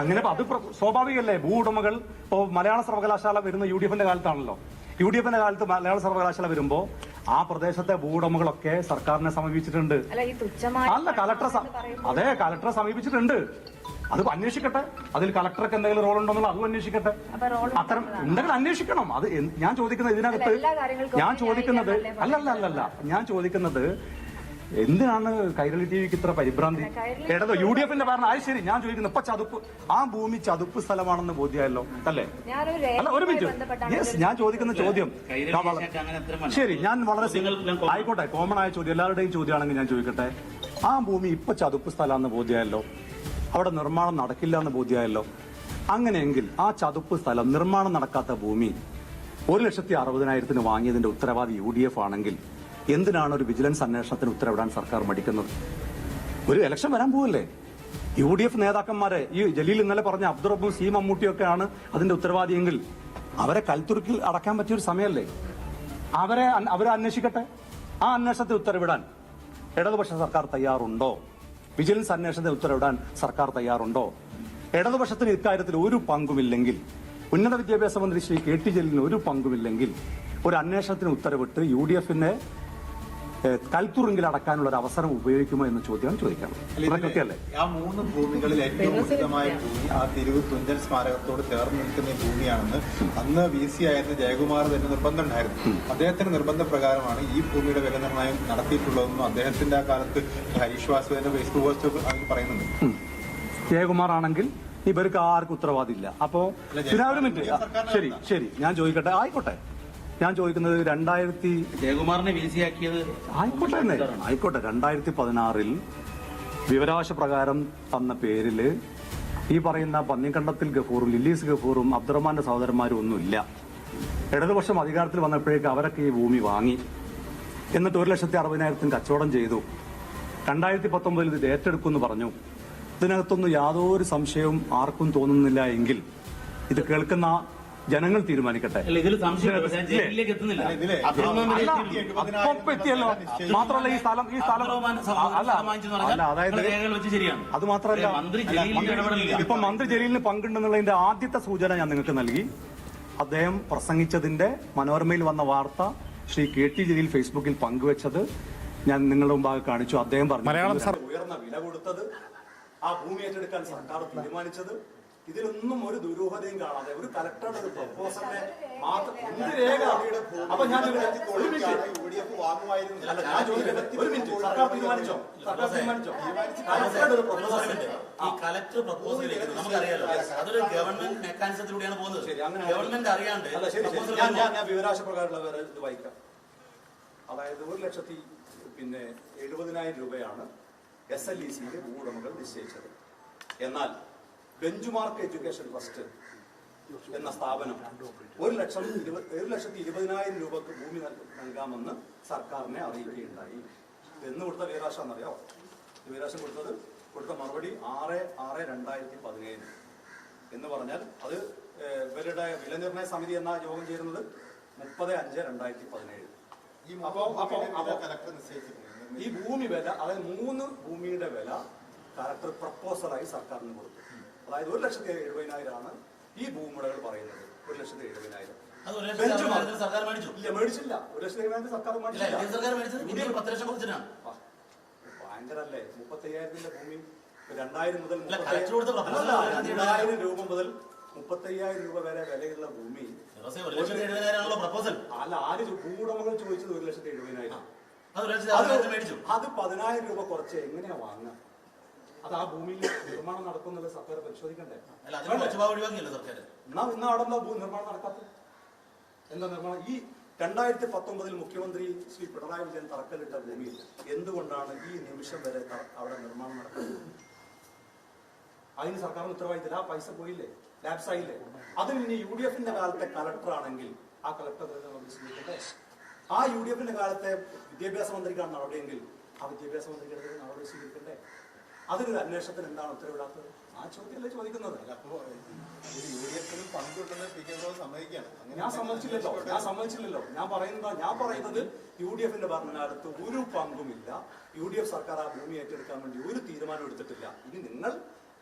അങ്ങനെ അത് സ്വാഭാവികല്ലേ സ്വാഭാവികമല്ലേ? ഭൂ ഉടമകൾ ഇപ്പോ മലയാള സർവകലാശാല വരുന്ന യു ഡി എഫിന്റെ കാലത്താണല്ലോ. യു ഡി എഫിന്റെ കാലത്ത് മലയാള സർവകലാശാല വരുമ്പോ ആ പ്രദേശത്തെ ഭൂവുടമകളൊക്കെ സർക്കാരിനെ സമീപിച്ചിട്ടുണ്ട്. അല്ല കലക്ടറെ അതെ കലക്ടറെ സമീപിച്ചിട്ടുണ്ട്. അത് അന്വേഷിക്കട്ടെ. അതിൽ കളക്ടർക്ക് എന്തെങ്കിലും റോൾ ഉണ്ടോ അതും അന്വേഷിക്കട്ടെ. അത്തരം എന്തെങ്കിലും അന്വേഷിക്കണം. അത് ഞാൻ ചോദിക്കുന്നത് ഇതിനകത്ത് ഞാൻ ചോദിക്കുന്നത് അല്ലല്ല അല്ല? അല്ല അല്ല അല്ല ഞാൻ ചോദിക്കുന്നത് എന്തിനാണ് കൈരളി ടിവിക്ക് ഇത്ര പരിഭ്രാന്തി? കേട്ടോ യു ഡി എഫിന്റെ പറഞ്ഞ ആയി ശരി ഞാൻ ചോദിക്കുന്നു ഇപ്പൊ ചതുപ്പ് ആ ഭൂമി ചതുപ്പ് സ്ഥലമാണെന്ന് ബോധ്യമായല്ലോ അല്ലേ? അല്ല ഒരു മിനിറ്റ്. യെസ് ഞാൻ ചോദിക്കുന്ന ചോദ്യം. ശരി ഞാൻ വളരെ. ആയിക്കോട്ടെ കോമൺ ആയ ചോദ്യം. എല്ലാവരുടെയും ചോദ്യമാണെങ്കിൽ ഞാൻ ചോദിക്കട്ടെ. ആ ഭൂമി ഇപ്പൊ ചതുപ്പ് സ്ഥലമാണെന്ന് ബോധ്യമായല്ലോ. അവിടെ നിർമ്മാണം നടക്കില്ല എന്ന് ബോധ്യമായല്ലോ. അങ്ങനെയെങ്കിൽ ആ ചതുപ്പ് സ്ഥലം നിർമ്മാണം നടക്കാത്ത ഭൂമി ഒരു ലക്ഷത്തി അറുപതിനായിരത്തിന് വാങ്ങിയതിന്റെ ഉത്തരവാദി യു ഡി എഫ് ആണെങ്കിൽ എന്തിനാണ് ഒരു വിജിലൻസ് അന്വേഷണത്തിന് ഉത്തരവിടാൻ സർക്കാർ മടിക്കുന്നത്? ഒരു ഇലക്ഷൻ വരാൻ പോവല്ലേ? യു ഡി എഫ് നേതാക്കന്മാരെ ഈ ജലീൽ ഇന്നലെ പറഞ്ഞ അബ്ദുറബും സി മമ്മൂട്ടിയൊക്കെയാണ് അതിന്റെ ഉത്തരവാദിയെങ്കിൽ അവരെ കൽത്തുരുക്കിൽ അടക്കാൻ പറ്റിയ ഒരു സമയമല്ലേ? അവരെ അവരെ അന്വേഷിക്കട്ടെ? ആ അന്വേഷണത്തിൽ ഉത്തരവിടാൻ ഇടതുപക്ഷ സർക്കാർ തയ്യാറുണ്ടോ? വിജിലൻസ് അന്വേഷണത്തിന് ഉത്തരവിടാൻ സർക്കാർ തയ്യാറുണ്ടോ? ഇടതുപക്ഷത്തിന് ഇക്കാര്യത്തിൽ ഒരു പങ്കുമില്ലെങ്കിൽ ഉന്നത വിദ്യാഭ്യാസ മന്ത്രി ശ്രീ കെ ടി ജലീലിന് ഒരു പങ്കുമില്ലെങ്കിൽ ഒരു അന്വേഷണത്തിന് ഉത്തരവിട്ട് യു ഡി എഫിനെ കൽത്തുറുങ്കിൽ അടക്കാനുള്ള ഒരു അവസരം ഉപയോഗിക്കുമോ എന്ന ചോദ്യമാണ് ചോദിക്കാം ആ മൂന്ന് ഭൂമികളിൽ ഏറ്റവും ഉചിതമായ ഭൂമി ആ തിരുവ് തുഞ്ചൻ സ്മാരകത്തോട് ചേർന്ന് നിൽക്കുന്ന ഭൂമിയാണെന്ന് അന്ന് വി സി ആയിരുന്ന ജയകുമാർ തന്നെ നിർബന്ധം ഉണ്ടായിരുന്നു. അദ്ദേഹത്തിന്റെ നിർബന്ധ പ്രകാരമാണ് ഈ ഭൂമിയുടെ വില നിർണയം നടത്തിയിട്ടുള്ളതെന്നും അദ്ദേഹത്തിന്റെ ആ കാലത്ത് ഹരീഷ് വാസുവിന്റെ ഫേസ്ബുക്ക് പോസ്റ്റ് അതിൽ പറയുന്നുണ്ട്. ജയകുമാർ ആണെങ്കിൽ ഇവർക്ക് ആർക്കും ഉത്തരവാദില്ല അപ്പോ ശരി ശരി. ഞാൻ ചോദിക്കട്ടെ? ആയിക്കോട്ടെ. ഞാൻ ചോദിക്കുന്നത് രണ്ടായിരത്തി ജയകുമാറിനെ വി സി ആക്കിയത് ആയിക്കോട്ടെ തന്നെ ആയിക്കോട്ടെ. രണ്ടായിരത്തി പതിനാറിൽ വിവരാവകാശ പ്രകാരം തന്ന പേരിൽ ഈ പറയുന്ന പന്നിക്കണ്ടത്തിൽ ഗഫൂറും ലില്ലീസ് ഗഫൂറും അബ്ദുറഹ്മാന്റെ സഹോദരന്മാരും ഒന്നുമില്ല. ഇടതുപക്ഷം അധികാരത്തിൽ വന്നപ്പോഴേക്ക് അവരൊക്കെ ഈ ഭൂമി വാങ്ങി. എന്നിട്ട് ഒരു ലക്ഷത്തി അറുപതിനായിരത്തിന് കച്ചവടം ചെയ്തു. രണ്ടായിരത്തി പത്തൊമ്പതിൽ ഇത് ഏറ്റെടുക്കുമെന്ന് പറഞ്ഞു. ഇതിനകത്തൊന്നും യാതൊരു സംശയവും ആർക്കും തോന്നുന്നില്ല എങ്കിൽ ഇത് കേൾക്കുന്ന ജനങ്ങൾ തീരുമാനിക്കട്ടെ. എത്തിയല്ലോ മാത്രമല്ല ഈ സ്ഥലം ഈ സ്ഥലം അല്ല അല്ല അതായത് അത് മാത്രമല്ല ഇപ്പൊ മന്ത്രി ജലീലിന് പങ്കുണ്ടെന്നുള്ളതിന്റെ ആദ്യത്തെ സൂചന ഞാൻ നിങ്ങൾക്ക് നൽകി. അദ്ദേഹം പ്രസംഗിച്ചതിന്റെ മനോരമയിൽ വന്ന വാർത്ത ശ്രീ കെ ടി ജലീൽ ഫേസ്ബുക്കിൽ പങ്കുവച്ചത് ഞാൻ നിങ്ങളുടെ മുമ്പാകെ കാണിച്ചു. അദ്ദേഹം പറഞ്ഞു മലയാളം ഉയർന്ന വില കൊടുത്തത് ആ ഭൂമി ഏറ്റെടുക്കാൻ സർക്കാർ തീരുമാനിച്ചത് ഇതിലൊന്നും ഒരു ദുരൂഹതയും കാണാതെ ഒരു കലക്ടറുടെ ഒരു പ്രപ്പോസലിനെ മാത്രം എന്ത് രേഖ? അപ്പൊ ഞാൻ ഒരു മിനിറ്റ് അല്ല, ഞാൻ ചോദിക്കട്ടെ, ഒരു മിനിറ്റ്. സർക്കാർ തീരുമാനിച്ചോ? സർക്കാർ തീരുമാനിച്ചോ? കലക്ടറുടെ ഒരു പ്രപ്പോസൽ ഈ കലക്ടർ പ്രപ്പോസൽ നമുക്കറിയാലോ അതൊരു ഗവൺമെന്റ് മെക്കാനിസത്തിലൂടെയാണ് പോകുന്നത്. ശരി, അങ്ങനെ ഗവൺമെന്റ് അറിയാണ്ട് അല്ല ശരി ശരി. ഞാൻ ഞാൻ ഞാൻ വിവരാശ പ്രകാരമുള്ള വേറെ ഇത് വായിക്കാം. അതായത് ഒരു ലക്ഷത്തി പിന്നെ എഴുപതിനായിരം രൂപയാണ് എസ് എൽ ഇ സിയിലെ ഭൂവുടമകൾ നിശ്ചയിച്ചത്. എന്നാൽ ബെഞ്ചുമാർക്ക് എഡ്യൂക്കേഷൻ ട്രസ്റ്റ് എന്ന സ്ഥാപനം ഒരു ലക്ഷം ഒരു ലക്ഷത്തി ഇരുപതിനായിരം രൂപക്ക് ഭൂമി നൽ- നൽകാമെന്ന് സർക്കാരിനെ അറിയിക്കുകയുണ്ടായി. എന്ന് കൊടുത്ത വീരാശം എന്നറിയോ വീരാശം കൊടുത്തത് കൊടുത്ത മറുപടി ആറ് ആറ് രണ്ടായിരത്തി പതിനേഴ്. എന്ന് പറഞ്ഞാൽ അത് ഇവരുടെ വിലനിർണയ സമിതി എന്ന യോഗം ചേരുന്നത്? മുപ്പത് അഞ്ച് രണ്ടായിരത്തി പതിനേഴ്. ഈ അപ്പോ അപ്പോ ഈ ഭൂമി വില അതായത് മൂന്ന് ഭൂമിയുടെ വില കലക്ടർ പ്രപ്പോസലായി സർക്കാരിന് കൊടുത്തു. അതായത് ഒരു ലക്ഷത്തി എഴുപതിനായിരമാണ് ഈ ഭൂമുടകൾ പറയുന്നത്. ഒരു ലക്ഷത്തി എഴുപതിനായിരം. സർക്കാർ മേടിച്ചു. ഇല്ല മേടിച്ചില്ല. ഒരു ലക്ഷത്തി എഴുപതിനായിരം സർക്കാർ മേടിച്ചില്ല. പത്ത് ലക്ഷം ഭയങ്കരല്ലേ. മുപ്പത്തി അയ്യായിരത്തിന്റെ ഭൂമി രണ്ടായിരം മുതൽ രണ്ടായിരം രൂപ മുതൽ മുപ്പത്തയ്യായിരം രൂപ വരെ വിലയുള്ള ഭൂമി. പ്രപ്പോസൽ അല്ല ആര് ഭൂവുടമകൾ ചോദിച്ചത് ഒരു ലക്ഷത്തി എഴുപതിനായിരം. അത് പതിനായിരം രൂപ കുറച്ച് എങ്ങനെയാ വാങ്ങുക? അത് ആ ഭൂമിയിൽ നിർമ്മാണം നടക്കുന്നുള്ള സർക്കാർ പരിശോധിക്കണ്ടേ? എന്നാ ഇന്ന് അവിടെ ഭൂ നിർമ്മാണം നടക്കാത്തത്? എന്താ നിർമ്മാണം? ഈ രണ്ടായിരത്തി പത്തൊമ്പതിൽ മുഖ്യമന്ത്രി ശ്രീ പിണറായി വിജയൻ തറക്കല്ലിട്ട ഭൂമിയിൽ എന്തുകൊണ്ടാണ് ഈ നിമിഷം വരെ അവിടെ നിർമ്മാണം നടക്കുന്നത്? അതിന് സർക്കാർ ഉത്തരവാദിത്തമില്ല. ആ പൈസ പോയില്ലേ? ലാപ്സ് ആയില്ലേ അതിന് ഇനി യു ഡി എഫിന്റെ കാലത്തെ കലക്ടർ ആണെങ്കിൽ ആ കലക്ടർ ആ യു ഡി എഫിന്റെ കാലത്തെ വിദ്യാഭ്യാസ മന്ത്രിക്കാണ് നടപടിയെങ്കിൽ ആ വിദ്യാഭ്യാസ മന്ത്രിക്കെതിരെ നടപടി സ്വീകരിക്കണ്ടേ? അതിനൊരു അന്വേഷണത്തിന് എന്താണ് ഉത്തരവിടാത്തത്? ആ ചോദ്യമല്ലേ ചോദിക്കുന്നത്. ഞാൻ സമ്മതിച്ചില്ലല്ലോ. ഞാൻ സമ്മതിച്ചില്ലല്ലോ. ഞാൻ പറയുന്നത് ഞാൻ പറയുന്നത് യു ഡി എഫിന്റെ ഭരണകാലത്ത് ഒരു പങ്കുമില്ല. യു ഡി എഫ് സർക്കാർ ആ ഭൂമി ഏറ്റെടുക്കാൻ വേണ്ടി ഒരു തീരുമാനം എടുത്തിട്ടില്ല. ഇനി നിങ്ങൾ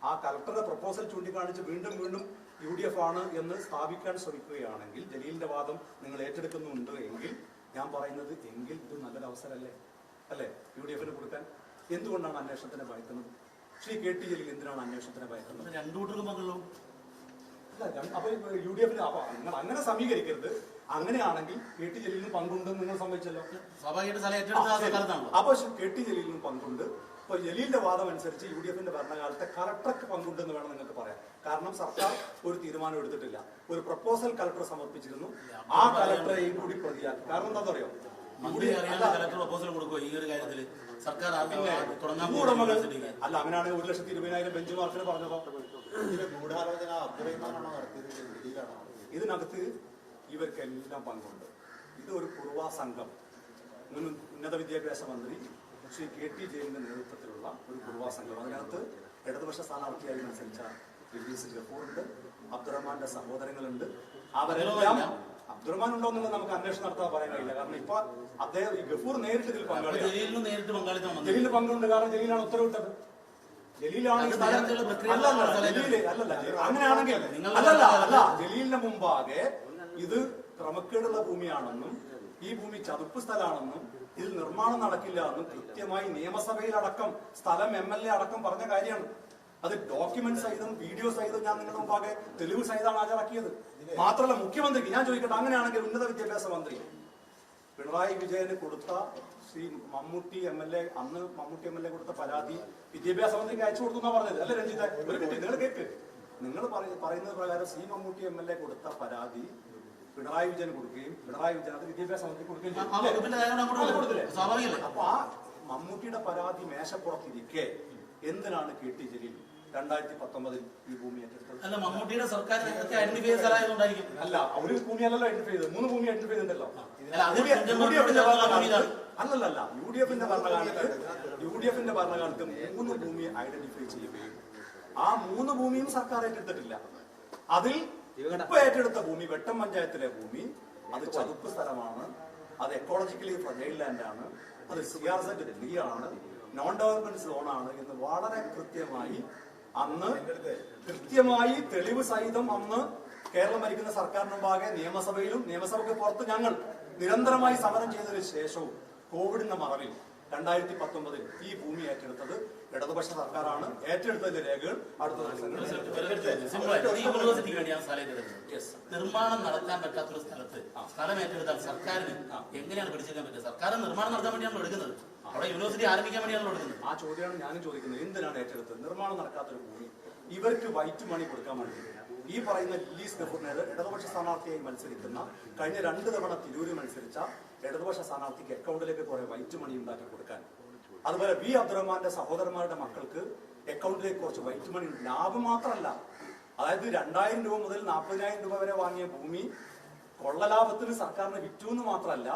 ആ കലക്ടറുടെ പ്രപ്പോസൽ ചൂണ്ടിക്കാണിച്ച് വീണ്ടും വീണ്ടും യു ഡി എഫ് ആണ് എന്ന് സ്ഥാപിക്കാൻ ശ്രമിക്കുകയാണെങ്കിൽ ജലീലിന്റെ വാദം നിങ്ങൾ ഏറ്റെടുക്കുന്നുണ്ട് എങ്കിൽ ഞാൻ പറയുന്നത് എങ്കിൽ ഇത് നല്ലൊരു അവസരമല്ലേ അല്ലേ? യു ഡി എഫിന് കൊടുക്കാൻ എന്തുകൊണ്ടാണ് അന്വേഷണത്തിനെ ഭയക്കുന്നത്? ശ്രീ കെ ടി ജലീൽ എന്തിനാണ് അന്വേഷണത്തിനെ ഭയക്കുന്നത്? രണ്ടു രണ്ട് അപ്പൊ യു ഡി എഫിന് അപ്പൊ നിങ്ങൾ അങ്ങനെ സമീകരിക്കരുത്. അങ്ങനെയാണെങ്കിൽ കെ ടി ജലീലിന് പങ്കുണ്ടെന്ന് നിങ്ങൾ സമ്മതിച്ചല്ലോ. അപ്പൊ കെ ടി ജലീലിനും പങ്കുണ്ട്. അപ്പൊ ജലീലിന്റെ വാദം അനുസരിച്ച് യു ഡി എഫിന്റെ ഭരണകാലത്തെ കളക്ടർക്ക് പങ്കുണ്ടെന്ന് വേണം നിങ്ങൾക്ക് പറയാം കാരണം സർക്കാർ ഒരു തീരുമാനം എടുത്തിട്ടില്ല. ഒരു പ്രപ്പോസൽ കലക്ടർ സമർപ്പിച്ചിരുന്നു. ആ കലക്ടറെയും കൂടി പ്രതിയാക്കി. കാരണം എന്താ പറയാ മന്ത്രി അറിയാതെ കലക്ടർ പ്രപ്പോസൽ ഈ ഒരു കാര്യത്തിൽ സർക്കാർ തുടങ്ങാൻ അല്ല അവനാണ് ഒരു ലക്ഷത്തി ഇരുപതിനായിരം ബെഞ്ച് മാർക്കിന് പറഞ്ഞതോ ഗൂഢാലോചന അബ്ദുറഹിമാനാണോ നടത്തിയത് ഇതിനകത്ത് ഇവർക്കെല്ലാം പങ്കുണ്ട്. ഇത് ഒരു കുറുവാ സംഘം. മുൻ ഉന്നത വിദ്യാഭ്യാസ മന്ത്രി ശ്രീ കെ ടി ജയന്റെ നേതൃത്വത്തിലുള്ള ഒരു കുറുവാ സംഘം. അതിനകത്ത് ഇടതുപക്ഷ സ്ഥാനാർത്ഥിയായി മത്സരിച്ച ഇദ്രീസ് ഗഫൂറുണ്ട് അബ്ദുറഹ്മാന്റെ സഹോദരങ്ങളുണ്ട്. അവരെല്ലാം അബ്ദുറഹ്മാൻ ഉണ്ടോ എന്നുള്ളത് നമുക്ക് അന്വേഷണം നടത്താൻ പറയാൻ കഴിയില്ല കാരണം ഇപ്പൊ അദ്ദേഹം ഈ ഗഫൂർ നേരിട്ട് ഇതിൽ പങ്കാളിയാണ്. നേരിട്ട് പങ്കാളിത്തം ജലീലിന് പങ്കുണ്ട്. കാരണം ജലീലാണ് ഉത്തരവിട്ടത്. അങ്ങനെയാണെങ്കിൽ അല്ലല്ല അല്ല. ജലീലിന്റെ മുമ്പാകെ ഇത് ക്രമക്കേടുള്ള ഭൂമിയാണെന്നും ഈ ഭൂമി ചതുപ്പ് സ്ഥലമാണെന്നും ഇതിൽ നിർമ്മാണം നടക്കില്ല എന്നും കൃത്യമായി നിയമസഭയിലടക്കം സ്ഥലം എം എൽ എ അടക്കം പറഞ്ഞ കാര്യമാണ്. അത് ഡോക്യുമെന്റ് സഹിതം വീഡിയോ സഹിതം ഞാൻ നിങ്ങളുടെ മുമ്പാകെ തെളിവ് സഹിതമാണ് ഹാജരാക്കിയത്. മാത്രമല്ല മുഖ്യമന്ത്രിക്ക് ഞാൻ ചോദിക്കട്ടെ അങ്ങനെയാണെങ്കിൽ ഉന്നത വിദ്യാഭ്യാസ മന്ത്രി പിണറായി വിജയന് കൊടുത്ത Shri Mammootty M L A അന്ന് മമ്മൂട്ടി എം എൽ എ കൊടുത്ത പരാതി വിദ്യാഭ്യാസ മന്ത്രിക്ക് അയച്ചു കൊടുത്തു എന്നാ പറഞ്ഞത്. അല്ലെ രഞ്ജിത ഒരു മിനിറ്റ് നിങ്ങൾ കേക്ക്. നിങ്ങൾ പറയുന്നത് പ്രകാരം Shri Mammootty M L A കൊടുത്ത പരാതി പിണറായി വിജയൻ കൊടുക്കുകയും പിണറായി വിജയൻ അത് വിദ്യാഭ്യാസ മന്ത്രി കൊടുക്കുകയും? അപ്പൊ ആ മമ്മൂട്ടിയുടെ പരാതി മേശപ്പുറത്തിരിക്കെ. എന്തിനാണ് കെ ടി ജലീൽ രണ്ടായിരത്തി പത്തൊമ്പതിൽ ഈ ഭൂമി ഏറ്റെടുത്തത്? അല്ല മമ്മൂട്ടിയുടെ സർക്കാർ ഐഡന്റിഫൈ ചെയ്ത അല്ല ഒരു ഭൂമിയല്ലല്ലോ ഐഡന്റിഫൈ ചെയ്തത്. മൂന്ന് ഭൂമി ഐഡന്റിഫൈ ചെയ്തിട്ടുണ്ടല്ലോ. അല്ല, അത് യു ഡി ഡി എഫിന്റെ ഭരണകാലത്ത് യു ഡി എഫിന്റെ ഭരണകാലത്ത് ഡി മൂന്ന് ഭൂമി ഐഡന്റിഫൈ ചെയ്യുകയും ആ മൂന്ന് ഭൂമിയും സർക്കാർ ഏറ്റെടുത്തിട്ടില്ല. അതിൽ ഇപ്പൊ ഏറ്റെടുത്ത ഭൂമി വെട്ടം പഞ്ചായത്തിലെ ഭൂമി അത് ചതുപ്പ് സ്ഥലമാണ് അത് എക്കോളജിക്കലി ഫ്രജൈൽ ലാൻഡ് ആണ് അത് സി ആർ സെറ്റ് ത്രീ ആണ് നോൺ ഡെവലപ്മെന്റ് സോൺ ആണ് എന്ന് വളരെ കൃത്യമായി അന്ന് കൃത്യമായി തെളിവ് സഹിതം അന്ന് കേരളം ഭരിക്കുന്ന സർക്കാരിന് മുമ്പാകെ നിയമസഭയിലും നിയമസഭയ്ക്ക് പുറത്ത് ഞങ്ങൾ നിരന്തരമായി സമരം ചെയ്തതിനു ശേഷവും കോവിഡിന്റെ മറവിൽ രണ്ടായിരത്തി പത്തൊമ്പതിൽ ഈ ഭൂമി ഏറ്റെടുത്തത് ഇടതുപക്ഷ സർക്കാരാണ്. ഏറ്റെടുത്തതിന്റെ രേഖകൾ വേണ്ടിയാണ്. നിർമ്മാണം നടത്താൻ പറ്റാത്ത പറ്റാത്തൊരു സ്ഥലത്ത് സ്ഥലം ഏറ്റെടുത്താൽ സർക്കാരിന് എങ്ങനെയാണ് പിടിച്ചെടുക്കാൻ പറ്റുക? സർക്കാർ നിർമ്മാണം നടത്താൻ വേണ്ടിയാണ് എടുക്കുന്നത്. അവിടെ യൂണിവേഴ്സിറ്റി ആരംഭിക്കാൻ വേണ്ടിയാണല്ലോ എടുക്കുന്നത്. ആ ചോദ്യമാണ് ഞാനും ചോദിക്കുന്നത്. എന്തിനാണ് ഏറ്റെടുത്തത്? നിർമ്മാണം നടക്കാത്തൊരു ഭൂമി. ഇവർക്ക് വൈറ്റ് മണി കൊടുക്കാൻ വേണ്ടി. ഈ പറയുന്ന ലില്ലീസ് ഗഫൂറിനേത് ഇടതുപക്ഷ സ്ഥാനാർത്ഥിയായി മത്സരിക്കുന്ന കഴിഞ്ഞ രണ്ട് തവണ തിരൂരിൽ മത്സരിച്ച ഇടതുപക്ഷ സ്ഥാനാർത്ഥിക്ക് അക്കൗണ്ടിലേക്ക് കുറെ വൈറ്റ് മണി ഉണ്ടാക്കി കൊടുക്കാൻ. അതുപോലെ വി അബ്ദുറഹ്മാന്റെ സഹോദരന്മാരുടെ മക്കൾക്ക് അക്കൗണ്ടിലേക്ക് കുറച്ച് വൈറ്റ് മണി ലാഭം മാത്രമല്ല. അതായത് രണ്ടായിരം രൂപ മുതൽ നാൽപ്പതിനായിരം രൂപ വരെ വാങ്ങിയ ഭൂമി കൊള്ളലാഭത്തിന് സർക്കാരിന് വിറ്റു എന്ന് മാത്രമല്ല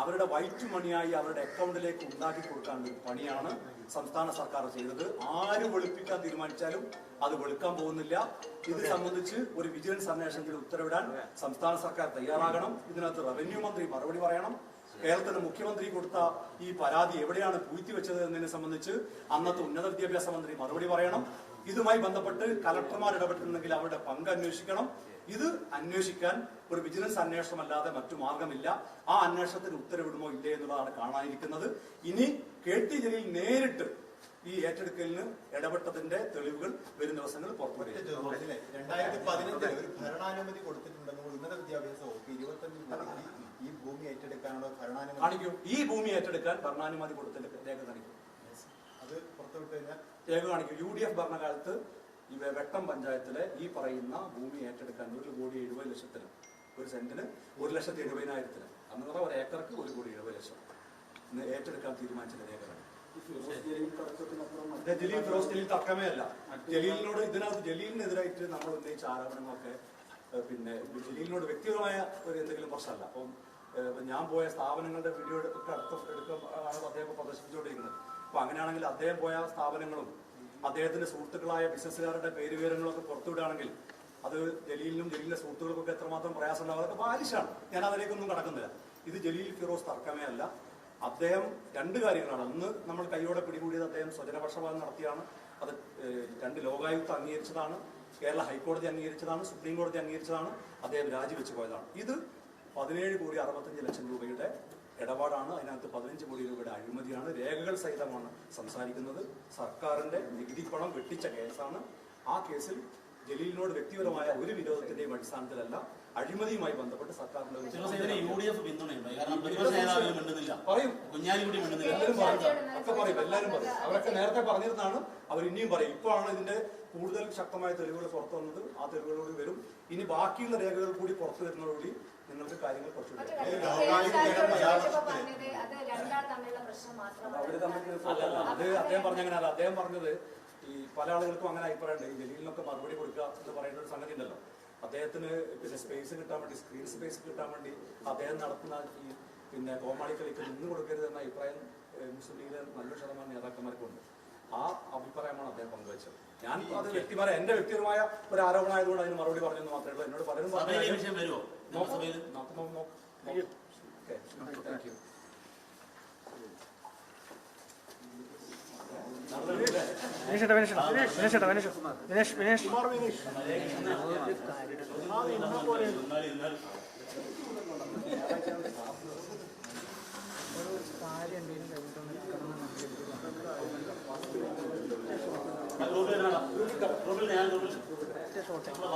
അവരുടെ വൈറ്റ് മണിയായി അവരുടെ അക്കൗണ്ടിലേക്ക് ഉണ്ടാക്കി കൊടുക്കാനുള്ള പണിയാണ് സംസ്ഥാന സർക്കാർ ചെയ്തത് ആര് വെളുപ്പിക്കാൻ തീരുമാനിച്ചാലും അത് വെളുക്കാൻ പോകുന്നില്ല. ഇത് സംബന്ധിച്ച് ഒരു വിജിലൻസ് അന്വേഷണത്തിൽ ഉത്തരവിടാൻ സംസ്ഥാന സർക്കാർ തയ്യാറാകണം. ഇതിനകത്ത് റവന്യൂ മന്ത്രി മറുപടി പറയണം. കേരളത്തിന്റെ മുഖ്യമന്ത്രി കൊടുത്ത ഈ പരാതി എവിടെയാണ് പൂഴ്ത്തിവെച്ചത് എന്നതിനെ സംബന്ധിച്ച് അന്നത്തെ ഉന്നത വിദ്യാഭ്യാസ മന്ത്രി മറുപടി പറയണം. ഇതുമായി ബന്ധപ്പെട്ട് കലക്ടർമാർ ഇടപെട്ടിട്ടുണ്ടെങ്കിൽ അവരുടെ പങ്ക് അന്വേഷിക്കണം. ഇത് അന്വേഷിക്കാൻ ഒരു വിജിലൻസ് അന്വേഷണം അല്ലാതെ മറ്റു മാർഗമില്ല. ആ അന്വേഷണത്തിന് ഉത്തരവിടുമോ ഇല്ലേ എന്നുള്ളതാണ് കാണാനിരിക്കുന്നത്. ഇനി കെ ടി ജലീൽ നേരിട്ട് ഈ ഏറ്റെടുക്കലിന് ഇടപെട്ടതിന്റെ തെളിവുകൾ വരും ദിവസങ്ങളിൽ പുറത്തുവരും രണ്ടായിരത്തി പതിനെട്ടിൽ ഒരു ഭരണാനുമതി കൊടുത്തിട്ടുണ്ടെന്ന് ഉന്നത വിദ്യാഭ്യാസ വകുപ്പ് ഇരുപത്തഞ്ച് ഈ ഭൂമി ഏറ്റെടുക്കാനുള്ള ഭരണാനുമതി കാണിക്കൂ. ഈ ഭൂമി ഏറ്റെടുക്കാൻ ഭരണാനുമതി കൊടുത്തിട്ടുണ്ട് രേഖ കാണിക്കും. അത് പുറത്തുവിട്ട് കഴിഞ്ഞാൽ രേഖ കാണിക്കും. യു ഡി എഫ് ഭരണകാലത്ത് ഈ വെട്ടം പഞ്ചായത്തിലെ ഈ പറയുന്ന ഭൂമി ഏറ്റെടുക്കാൻ ഒരു കോടി എഴുപത് ലക്ഷത്തിന് ഒരു സെന്റിന് ഒരു ലക്ഷത്തി എഴുപതിനായിരത്തിന് അന്ന് പറഞ്ഞാൽ ഒരു ഏക്കർക്ക് ഒരു കോടി എഴുപത് ലക്ഷം. ഏറ്റെടുക്കാൻ തീരുമാനിച്ച രേഖകളാണ് ജലീൽ ഫിറോസ് ജലീൽ തർക്കമേ അല്ല ജലീലിനോട് ഇതിനകത്ത് ജലീലിനെതിരായിട്ട് നമ്മൾ ഉന്നയിച്ച ആരോപണങ്ങളൊക്കെ പിന്നെ ജലീലിനോട് വ്യക്തിപരമായ ഒരു എന്തെങ്കിലും പ്രശ്നമല്ല. അപ്പം ഞാൻ പോയ സ്ഥാപനങ്ങളുടെ വീഡിയോ ഒക്കെ അടുത്ത് എടുക്കാനാണ് അദ്ദേഹം പ്രദർശിപ്പിച്ചുകൊണ്ടിരിക്കുന്നത്. അപ്പൊ അങ്ങനെയാണെങ്കിൽ അദ്ദേഹം പോയ സ്ഥാപനങ്ങളും അദ്ദേഹത്തിന്റെ സുഹൃത്തുക്കളായ ബിസിനസ്സുകാരുടെ പേര് വിവരങ്ങളൊക്കെ പുറത്തുവിടുകയാണെങ്കിൽ അത് ജലീലിനും ജലീലിന്റെ സുഹൃത്തുക്കൾക്കൊക്കെ എത്രമാത്രം പ്രയാസമുണ്ടാവും? അതൊക്കെ ബാലിഷാണ് ഞാൻ അതിലേക്കൊന്നും കടക്കുന്നില്ല. ഇത് ജലീൽ ഫിറോസ് തർക്കമേ അല്ല അദ്ദേഹം രണ്ട് കാര്യങ്ങളാണ്. ഒന്ന് നമ്മൾ കൈയോടെ പിടികൂടിയത് അദ്ദേഹം സ്വജനപക്ഷപാതം നടത്തിയാണ്. അത് രണ്ട് ലോകായുക്ത അംഗീകരിച്ചതാണ്. കേരള ഹൈക്കോടതി അംഗീകരിച്ചതാണ്. സുപ്രീം കോടതി അംഗീകരിച്ചതാണ്. അദ്ദേഹം രാജിവെച്ച് പോയതാണ്. ഇത് പതിനേഴ് കോടി അറുപത്തഞ്ച് ലക്ഷം രൂപയുടെ ഇടപാടാണ്. അതിനകത്ത് പതിനഞ്ച് കോടി രൂപയുടെ അഴിമതിയാണ്. രേഖകൾ സഹിതമാണ് സംസാരിക്കുന്നത്. സർക്കാരിന്റെ നികുതി പണം വെട്ടിച്ച കേസാണ്. ആ കേസിൽ ജലീലിനോട് വ്യക്തിപരമായ ഒരു വിരോധത്തിന്റെയും അടിസ്ഥാനത്തിലല്ല അഴിമതിയുമായി ബന്ധപ്പെട്ട് സർക്കാരിന്റെ ഒരു ഫിറോസ് ഇതിന് യു ഡി എഫ് പറയും. കുഞ്ഞാലിക്കുട്ടി മിണ്ടുന്നില്ല. എല്ലാവരും പറയും. ഒക്കെ പറയും. എല്ലാവരും പറയും. അവരൊക്കെ നേരത്തെ പറഞ്ഞിരുന്നാണ് അവർ ഇനിയും പറയും. ഇപ്പോഴാണ് ഇതിന്റെ കൂടുതൽ ശക്തമായ തെളിവുകൾ പുറത്തു വന്നത്. ആ തെളിവുകളോട് വരും. ഇനി ബാക്കിയുള്ള രേഖകൾ കൂടി പുറത്തു വരുന്നതോടുകൂടി നിങ്ങൾക്ക് കാര്യങ്ങൾ അത് അദ്ദേഹം പറഞ്ഞ അങ്ങനെ അദ്ദേഹം പറഞ്ഞത് ഈ പല ആളുകൾക്കും അങ്ങനെ അഭിപ്രായമുണ്ട് ഈ ജലീലിനൊക്കെ മറുപടി കൊടുക്കുക എന്ന് പറയുന്ന ഒരു സംഗതി ഉണ്ടല്ലോ. അദ്ദേഹത്തിന് പിന്നെ സ്പേസ് കിട്ടാൻ വേണ്ടി സ്ക്രീൻ സ്പേസ് കിട്ടാൻ വേണ്ടി അദ്ദേഹം നടത്തുന്ന ഈ പിന്നെ കോമാളി കളിക്ക് നിന്ന് കൊടുക്കരുത് എന്ന അഭിപ്രായം മുസ്ലിം ലീഗിലെ നല്ലൊരു ശതമാനം നേതാക്കന്മാർക്കുണ്ട്. ആ അഭിപ്രായമാണ് അദ്ദേഹം പങ്കുവച്ചത്. ഞാൻ അത് വ്യക്തിപര എന്റെ വ്യക്തിപരമായ ഒരു ആരോപണമായതുകൊണ്ട് അതിന് മറുപടി പറഞ്ഞെന്ന് മാത്രമേ ഉള്ളൂ. എന്നോട് പലരും പറഞ്ഞു നോക്കാം. നോക്കാം okay thank you Vinesh Vinesh Vinesh Vinesh. Vinesh Vinesh. ഞാൻ